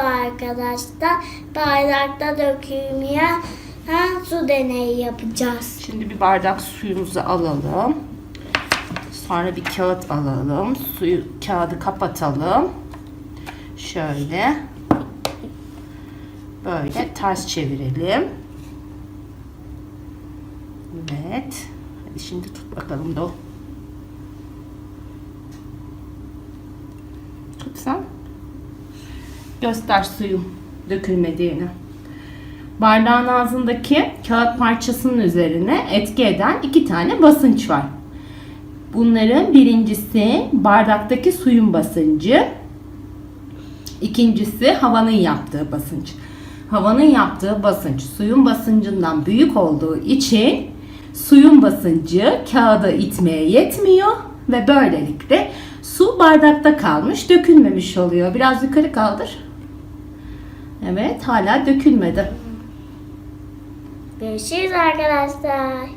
arkadaşlar. Bardakta dökülmeyen su deneyi yapacağız. Şimdi bir bardak suyumuzu alalım. Sonra bir kağıt alalım. Suyu kağıdı kapatalım. Şöyle. Böyle ters çevirelim. Evet. Hadi şimdi tut bakalım da. Tut sen. Göster suyun dökülmediğini. Bardağın ağzındaki kağıt parçasının üzerine etki eden iki tane basınç var. Bunların birincisi bardaktaki suyun basıncı. İkincisi havanın yaptığı basınç. Havanın yaptığı basınç suyun basıncından büyük olduğu için suyun basıncı kağıda itmeye yetmiyor ve böylelikle su bardakta kalmış, dökülmemiş oluyor. Biraz yukarı kaldır. Evet, hala dökülmedi. Görüşürüz arkadaşlar.